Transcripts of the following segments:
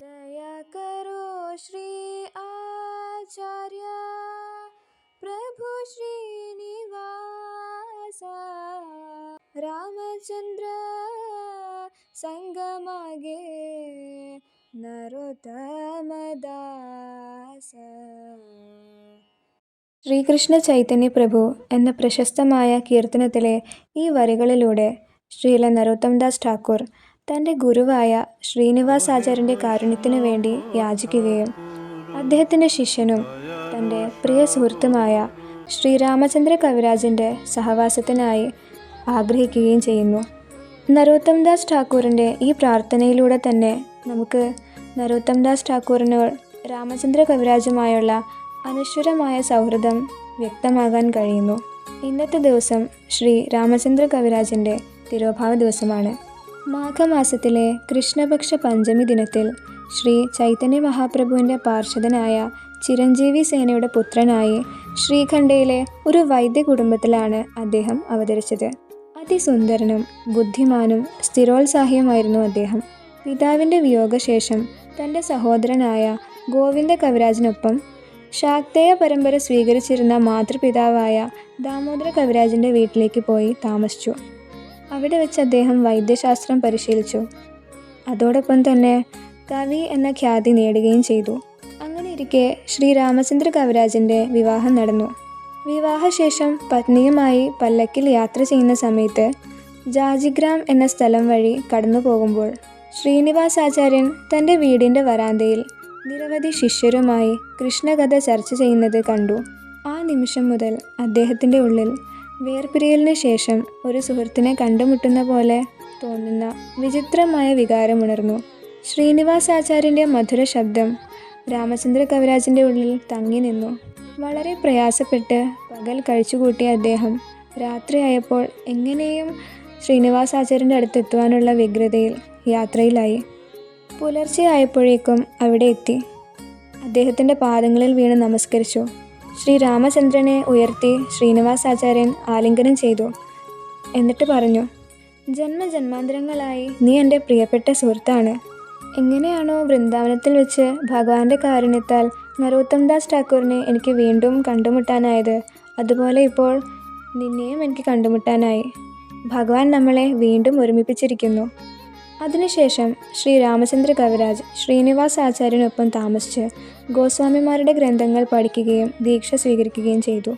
दया करो श्री आचार्य प्रभु श्रीनिवास रामचंद्र संगमागे നരോത്തമദാസ ശ്രീകൃഷ്ണ ചൈതന്യ പ്രഭു എന്ന പ്രശസ്തമായ കീർത്തനത്തിലെ ഈ വരികളിലൂടെ ശ്രീല നരോത്തംദാസ് ഠാക്കൂർ തന്റെ ഗുരുവായ ശ്രീനിവാസാചാര്യന്റെ കാരുണ്യത്തിനു വേണ്ടി യാചിക്കുകയും അദ്ദേഹത്തിന്റെ ശിഷ്യനും തന്റെ പ്രിയ സുഹൃത്തുമായ ശ്രീരാമചന്ദ്ര കവിരാജിന്റെ സഹവാസത്തിനായി ആഗ്രഹിക്കുകയും ചെയ്യുന്നു. നരോത്തം ദാസ് ഠാക്കൂറിന്റെ ഈ പ്രാർത്ഥനയിലൂടെ തന്നെ നമുക്ക് നരോത്തം ദാസ് ഠാക്കൂറിനോട് രാമചന്ദ്ര കവിരാജുമായുള്ള അനശ്വരമായ സൗഹൃദം വ്യക്തമാകാൻ കഴിയുന്നു. ഇന്നത്തെ ദിവസം ശ്രീ രാമചന്ദ്ര കവിരാജന്റെ തിരോഭാവ ദിവസമാണ്. മാഘമാസത്തിലെ കൃഷ്ണപക്ഷ പഞ്ചമി ദിനത്തിൽ ശ്രീ ചൈതന്യ മഹാപ്രഭുവിന്റെ പാർഷദനായ ചിരഞ്ജീവി സേനയുടെ പുത്രനായി ശ്രീഖണ്ഡയിലെ ഒരു വൈദ്യ കുടുംബത്തിലാണ് അദ്ദേഹം അവതരിച്ചത്. അതിസുന്ദരനും ബുദ്ധിമാനും സ്ഥിരോത്സാഹിയുമായിരുന്നു അദ്ദേഹം. പിതാവിന്റെ വിയോഗശേഷം തന്റെ സഹോദരനായ ഗോവിന്ദ കവിരാജിനൊപ്പം ശാക്തേയ പരമ്പര സ്വീകരിച്ചിരുന്ന മാതൃപിതാവായ ദാമോദര കവിരാജിന്റെ വീട്ടിലേക്ക് പോയി താമസിച്ചു. അവിടെ വെച്ച് അദ്ദേഹം വൈദ്യശാസ്ത്രം പരിശീലിച്ചു. അതോടൊപ്പം തന്നെ കവി എന്ന ഖ്യാതി നേടുകയും ചെയ്തു. അങ്ങനെ ഇരിക്കെ ശ്രീ രാമചന്ദ്ര കവിരാജിന്റെ വിവാഹം നടന്നു. വിവാഹശേഷം പത്നിയുമായി പല്ലക്കിൽ യാത്ര ചെയ്യുന്ന സമയത്ത് ജാജിഗ്രാം എന്ന സ്ഥലം വഴി കടന്നു പോകുമ്പോൾ ശ്രീനിവാസാചാര്യൻ തന്റെ വീടിന്റെ വരാന്തയിൽ നിരവധി ശിഷ്യരുമായി കൃഷ്ണകഥ ചർച്ച ചെയ്യുന്നത് കണ്ടു. ആ നിമിഷം മുതൽ അദ്ദേഹത്തിന്റെ ഉള്ളിൽ വേർപിരിയലിന് ശേഷം ഒരു സുഹൃത്തിനെ കണ്ടുമുട്ടുന്ന പോലെ തോന്നുന്ന വിചിത്രമായ വികാരമുണർന്നു ശ്രീനിവാസ് ആചാര്യന്റെ മധുര ശബ്ദം രാമചന്ദ്ര കവിരാജിന്റെ ഉള്ളിൽ തങ്ങി നിന്നു. വളരെ പ്രയാസപ്പെട്ട് പകൽ കഴിച്ചുകൂട്ടിയ അദ്ദേഹം രാത്രിയായപ്പോൾ എങ്ങനെയും ശ്രീനിവാസ് ആചാര്യന്റെ അടുത്തെത്തുവാനുള്ള വ്യഗ്രതയിൽ യാത്രയിലായി. പുലർച്ചെ ആയപ്പോഴേക്കും അവിടെ എത്തി. അദ്ദേഹത്തിന്റെ പാദങ്ങളിൽ വീണ് നമസ്കരിച്ചു. ശ്രീ രാമചന്ദ്രനെ ഉയർത്തി ശ്രീനിവാസ് ആചാര്യൻ ആലിംഗനം ചെയ്തു. എന്നിട്ട് പറഞ്ഞു ജന്മജന്മാന്തരങ്ങളായി നീ എന്റെ പ്രിയപ്പെട്ട സുഹൃത്താണ്. എങ്ങനെയാണോ വൃന്ദാവനത്തിൽ വെച്ച് ഭഗവാന്റെ കാരുണ്യത്താൽ നരോത്തംദാസ് ഠാക്കൂറിനെ എനിക്ക് വീണ്ടും കണ്ടുമുട്ടാനായത്. അതുപോലെ ഇപ്പോൾ നിന്നെയും എനിക്ക് കണ്ടുമുട്ടാനായി. ഭഗവാൻ നമ്മളെ വീണ്ടും ഒരുമിപ്പിച്ചിരിക്കുന്നു. അതിനുശേഷം ശ്രീ രാമചന്ദ്ര കവിരാജ് ശ്രീനിവാസ് ആചാര്യനൊപ്പം താമസിച്ച് ഗോസ്വാമിമാരുടെ ഗ്രന്ഥങ്ങൾ പഠിക്കുകയും ദീക്ഷ സ്വീകരിക്കുകയും ചെയ്തു.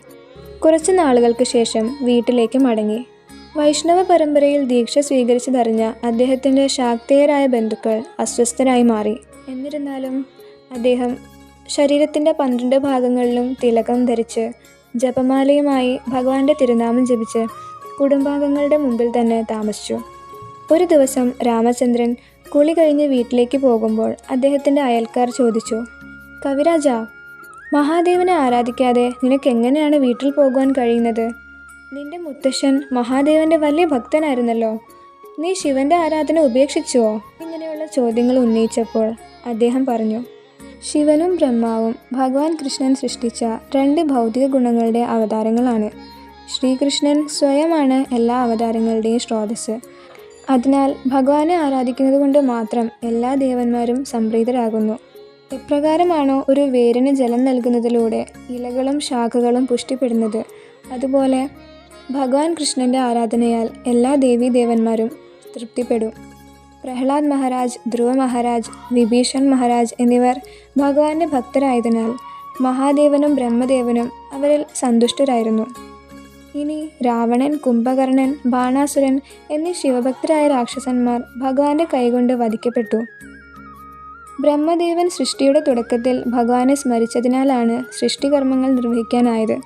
കുറച്ച് നാളുകൾക്ക് ശേഷം വീട്ടിലേക്ക് മടങ്ങി. വൈഷ്ണവ പരമ്പരയിൽ ദീക്ഷ സ്വീകരിച്ചതറിഞ്ഞ അദ്ദേഹത്തിന്റെ ശാക്തേയരായ ബന്ധുക്കൾ അസ്വസ്ഥരായി മാറി. എന്നിരുന്നാലും അദ്ദേഹം ശരീരത്തിന്റെ പന്ത്രണ്ട് ഭാഗങ്ങളിലും തിലകം ധരിച്ച് ജപമാലയുമായി ഭഗവാന്റെ തിരുനാമം ജപിച്ച് കുടുംബാംഗങ്ങളുടെ മുമ്പിൽ തന്നെ താമസിച്ചു. ഒരു ദിവസം രാമചന്ദ്രൻ കുളി കഴിഞ്ഞ് വീട്ടിലേക്ക് പോകുമ്പോൾ അദ്ദേഹത്തിന്റെ അയൽക്കാർ ചോദിച്ചു കവിരാജ മഹാദേവനെ ആരാധിക്കാതെ നിനക്ക് എങ്ങനെയാണ് വീട്ടിൽ പോകുവാൻ കഴിയുന്നത്? നിന്റെ മുത്തശ്ശൻ മഹാദേവന്റെ വലിയ ഭക്തനായിരുന്നല്ലോ. നീ ശിവന്റെ ആരാധന ഉപേക്ഷിച്ചുവോ? ഇങ്ങനെയുള്ള ചോദ്യങ്ങൾ ഉന്നയിച്ചപ്പോൾ അദ്ദേഹം പറഞ്ഞു ശിവനും ബ്രഹ്മാവും ഭഗവാൻ കൃഷ്ണൻ സൃഷ്ടിച്ച രണ്ട് ഭൗതിക ഗുണങ്ങളുടെ അവതാരങ്ങളാണ്. ശ്രീകൃഷ്ണൻ സ്വയമാണ് എല്ലാ അവതാരങ്ങളുടെയും സ്രോതസ്സ്. അതിനാൽ ഭഗവാനെ ആരാധിക്കുന്നത് കൊണ്ട് മാത്രം എല്ലാ ദേവന്മാരും സംപ്രീതരാകുന്നു. എപ്രകാരമാണോ ഒരു വേരിന് ജലം നൽകുന്നതിലൂടെ ഇലകളും ശാഖകളും പുഷ്ടിപ്പെടുന്നത്. അതുപോലെ ഭഗവാൻ കൃഷ്ണന്റെ ആരാധനയാൽ എല്ലാ ദേവീ ദേവന്മാരും തൃപ്തിപ്പെടും. പ്രഹ്ലാദ് മഹാരാജ് ധ്രുവ മഹാരാജ് വിഭീഷൺ മഹാരാജ് എന്നിവർ ഭഗവാന്റെ ഭക്തരായതിനാൽ മഹാദേവനും ബ്രഹ്മദേവനും അവരിൽ സന്തുഷ്ടരായിരുന്നു. ഇനി രാവണൻ കുംഭകർണൻ ബാണാസുരൻ എന്നീ ശിവഭക്തരായ രാക്ഷസന്മാർ ഭഗവാന്റെ കൈകൊണ്ട് വധിക്കപ്പെട്ടു. ബ്രഹ്മദേവൻ സൃഷ്ടിയുടെ തുടക്കത്തിൽ ഭഗവാനെ സ്മരിച്ചതിനാലാണ് സൃഷ്ടികർമ്മങ്ങൾ നിർവഹിക്കാനായത്.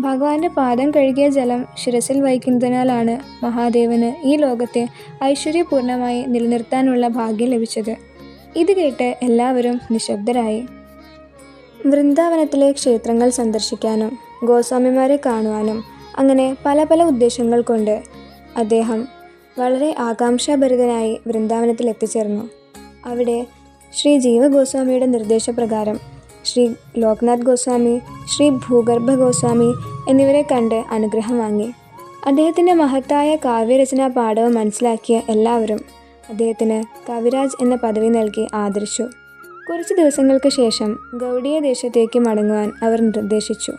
ഭഗവാന്റെ പാദം കഴുകിയ ജലം ശിരസിൽ വഹിക്കുന്നതിനാലാണ് മഹാദേവന് ഈ ലോകത്തെ ഐശ്വര്യപൂർണമായി നിലനിർത്താനുള്ള ഭാഗ്യം ലഭിച്ചത്. ഇത് കേട്ട് എല്ലാവരും നിശബ്ദരായി. വൃന്ദാവനത്തിലെ ക്ഷേത്രങ്ങൾ സന്ദർശിക്കാനും ഗോസ്വാമിമാരെ കാണുവാനും അങ്ങനെ പല പല ഉദ്ദേശങ്ങൾ കൊണ്ട് അദ്ദേഹം വളരെ ആകാംക്ഷാഭരിതനായി വൃന്ദാവനത്തിൽ എത്തിച്ചേർന്നു. അവിടെ ശ്രീ ജീവഗോസ്വാമിയുടെ നിർദ്ദേശപ്രകാരം ശ്രീ ലോക്നാഥ് ഗോസ്വാമി ശ്രീ ഭൂഗർഭ ഗോസ്വാമി എന്നിവരെ കണ്ട് അനുഗ്രഹം വാങ്ങി. അദ്ദേഹത്തിന്റെ മഹത്തായ കാവ്യരചനാ പാഠവും മനസ്സിലാക്കിയ എല്ലാവരും അദ്ദേഹത്തിന് കവിരാജ് എന്ന പദവി നൽകി ആദരിച്ചു. കുറച്ച് ദിവസങ്ങൾക്ക് ശേഷം ഗൗഡീയ ദേശത്തേക്ക് മടങ്ങുവാൻ അവർ നിർദ്ദേശിച്ചു.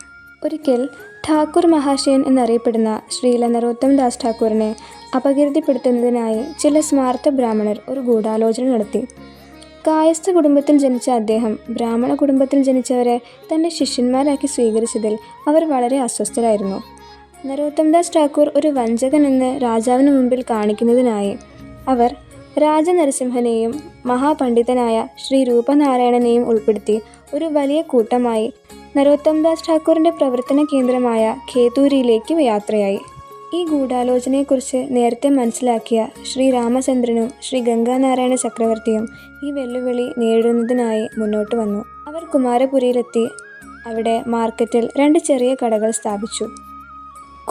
ഒരിക്കൽ ഠാക്കൂർ മഹാശയൻ എന്നറിയപ്പെടുന്ന ശ്രീല നരോത്തം ദാസ് ഠാക്കൂറിനെ അപകീർത്തിപ്പെടുത്തുന്നതിനായി ചില സ്മാർത്ഥ ബ്രാഹ്മണർ ഒരു ഗൂഢാലോചന നടത്തി. കായസ്ഥ കുടുംബത്തിൽ ജനിച്ച അദ്ദേഹം ബ്രാഹ്മണ കുടുംബത്തിൽ ജനിച്ചവരെ തന്റെ ശിഷ്യന്മാരാക്കി സ്വീകരിച്ചതിൽ അവർ വളരെ അസ്വസ്ഥരായിരുന്നു. നരോത്തം ദാസ് ഠാക്കൂർ ഒരു വഞ്ചകനെന്ന് രാജാവിന് മുമ്പിൽ കാണിക്കുന്നതിനായി അവർ രാജനരസിംഹനെയും മഹാപണ്ഡിതനായ ശ്രീ രൂപനാരായണനെയും ഉൾപ്പെടുത്തി ഒരു വലിയ കൂട്ടമായി നരോത്തം ദാസ് ഠാക്കൂറിന്റെ പ്രവർത്തന കേന്ദ്രമായ ഖേതൂരിയിലേക്കും യാത്രയായി. ഈ ഗൂഢാലോചനയെക്കുറിച്ച് നേരത്തെ മനസ്സിലാക്കിയ ശ്രീ രാമചന്ദ്രനും ശ്രീ ഗംഗാനാരായണ ചക്രവർത്തിയും ഈ വെല്ലുവിളി നേരിടുന്നതിനായി മുന്നോട്ട് വന്നു. അവർ കുമാരപുരിയിലെത്തി. അവിടെ മാർക്കറ്റിൽ രണ്ട് ചെറിയ കടകൾ സ്ഥാപിച്ചു.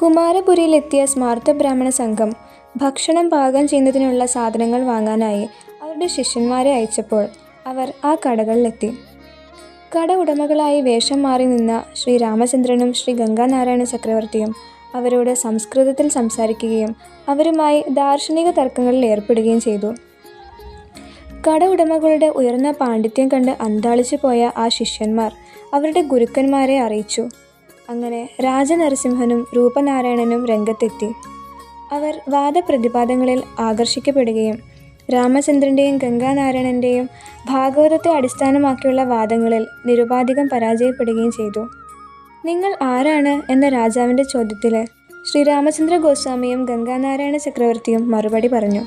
കുമാരപുരിയിലെത്തിയ സ്മാർത്ത ബ്രാഹ്മണ സംഘം ഭക്ഷണം പാകം ചെയ്യുന്നതിനുള്ള സാധനങ്ങൾ വാങ്ങാനായി അവരുടെ ശിഷ്യന്മാരെ അയച്ചപ്പോൾ അവർ ആ കടകളിലെത്തി. കട ഉടമകളായി വേഷം മാറി നിന്ന ശ്രീ രാമചന്ദ്രനും ശ്രീ ഗംഗാനാരായണ ചക്രവർത്തിയും അവരോട് സംസ്കൃതത്തിൽ സംസാരിക്കുകയും അവരുമായി ദാർശനിക തർക്കങ്ങളിൽ ഏർപ്പെടുകയും ചെയ്തു. കട ഉടമകളുടെ ഉയർന്ന പാണ്ഡിത്യം കണ്ട് അന്താളിച്ചു പോയ ആ ശിഷ്യന്മാർ അവരുടെ ഗുരുക്കന്മാരെ അറിയിച്ചു. അങ്ങനെ രാജനരസിംഹനും രൂപനാരായണനും രംഗത്തെത്തി. അവർ വാദപ്രതിപാദങ്ങളിൽ ആകർഷിക്കപ്പെടുകയും രാമചന്ദ്രന്റെയും ഗംഗാനാരായണന്റെയും ഭാഗവതത്തെ അടിസ്ഥാനമാക്കിയുള്ള വാദങ്ങളിൽ നിരുപാധികം പരാജയപ്പെടുകയും ചെയ്തു. നിങ്ങൾ ആരാണ്? എന്ന രാജാവിന്റെ ചോദ്യത്തിൽ ശ്രീരാമചന്ദ്ര ഗോസ്വാമിയും ഗംഗാനാരായണ ചക്രവർത്തിയും മറുപടി പറഞ്ഞു.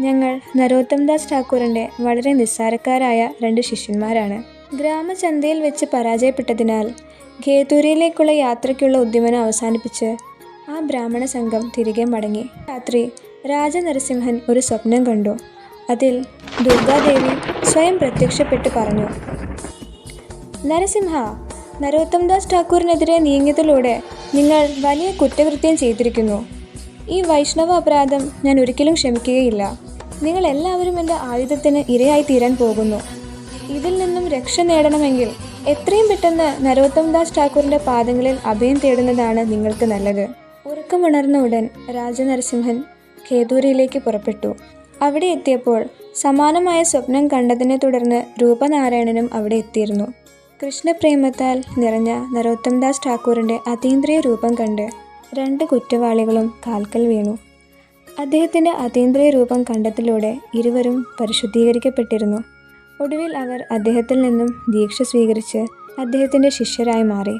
ഞങ്ങൾ നരോത്തംദാസ് ഠാക്കൂറിന്റെ വളരെ നിസ്സാരക്കാരായ രണ്ട് ശിഷ്യന്മാരാണ്. ഗ്രാമചന്തയിൽ വെച്ച് പരാജയപ്പെട്ടതിനാൽ ഖേതൂരിയിലേക്കുള്ള യാത്രയ്ക്കുള്ള ഉദ്യമനം അവസാനിപ്പിച്ച് ആ ബ്രാഹ്മണ സംഘം തിരികെ മടങ്ങി. രാത്രി രാജനരസിംഹൻ ഒരു സ്വപ്നം കണ്ടു. അതിൽ ദുർഗാദേവി സ്വയം പ്രത്യക്ഷപ്പെട്ട് പറഞ്ഞു നരസിംഹ നരോത്തം ദാസ് ഠാക്കൂറിനെതിരെ നീങ്ങിയതിലൂടെ നിങ്ങൾ വലിയ കുറ്റകൃത്യം ചെയ്തിരിക്കുന്നു. ഈ വൈഷ്ണവ അപരാധം ഞാൻ ഒരിക്കലും ക്ഷമിക്കുകയില്ല. നിങ്ങൾ എല്ലാവരും എന്റെ ആയുധത്തിന് ഇരയായി തീരാൻ പോകുന്നു. ഇതിൽ നിന്നും രക്ഷ നേടണമെങ്കിൽ എത്രയും പെട്ടെന്ന് നരോത്തം ദാസ് ഠാക്കൂറിന്റെ പാദങ്ങളിൽ അഭയം തേടുന്നതാണ് നിങ്ങൾക്ക് നല്ലത്. ഉറക്കമുണർന്ന ഉടൻ രാജനരസിംഹൻ ഖേദൂരിയിലേക്ക് പുറപ്പെട്ടു. അവിടെ എത്തിയപ്പോൾ സമാനമായ സ്വപ്നം കണ്ടതിനെ തുടർന്ന് രൂപനാരായണനും അവിടെ എത്തിയിരുന്നു. കൃഷ്ണപ്രേമത്താൽ നിറഞ്ഞ നരോത്തം ദാസ് ഠാക്കൂറിന്റെ അതീന്ദ്രിയ രൂപം കണ്ട് രണ്ട് കുറ്റവാളികളും കാൽക്കൽ വീണു. അദ്ദേഹത്തിന്റെ അതീന്ദ്രിയ രൂപം കണ്ടതിലൂടെ ഇരുവരും പരിശുദ്ധീകരിക്കപ്പെട്ടിരുന്നു. ഒടുവിൽ അവർ അദ്ദേഹത്തിൽ നിന്നും ദീക്ഷ സ്വീകരിച്ച് അദ്ദേഹത്തിന്റെ ശിഷ്യരായി മാറി.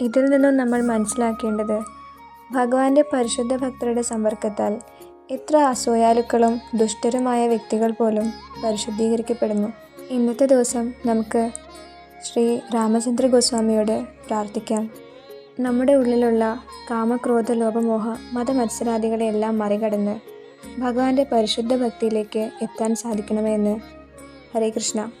ഇതിൽ നിന്നും നമ്മൾ മനസ്സിലാക്കേണ്ടത് ഭഗവാന്റെ പരിശുദ്ധ ഭക്തരുടെ സമ്പർക്കത്താൽ എത്ര അസൂയാലുക്കളും ദുഷ്ടരുമായ വ്യക്തികൾ പോലും പരിശുദ്ധീകരിക്കപ്പെടുന്നു. ഇന്നത്തെ ദിവസം നമുക്ക് ശ്രീ രാമചന്ദ്ര ഗോസ്വാമിയോട് പ്രാർത്ഥിക്കാം. നമ്മുടെ ഉള്ളിലുള്ള കാമക്രോധ ലോപമോഹ മതമത്സരാദികളെയെല്ലാം മറികടന്ന് ഭഗവാന്റെ പരിശുദ്ധ ഭക്തിയിലേക്ക് എത്താൻ സാധിക്കണമെന്ന് ഹരേ കൃഷ്ണ.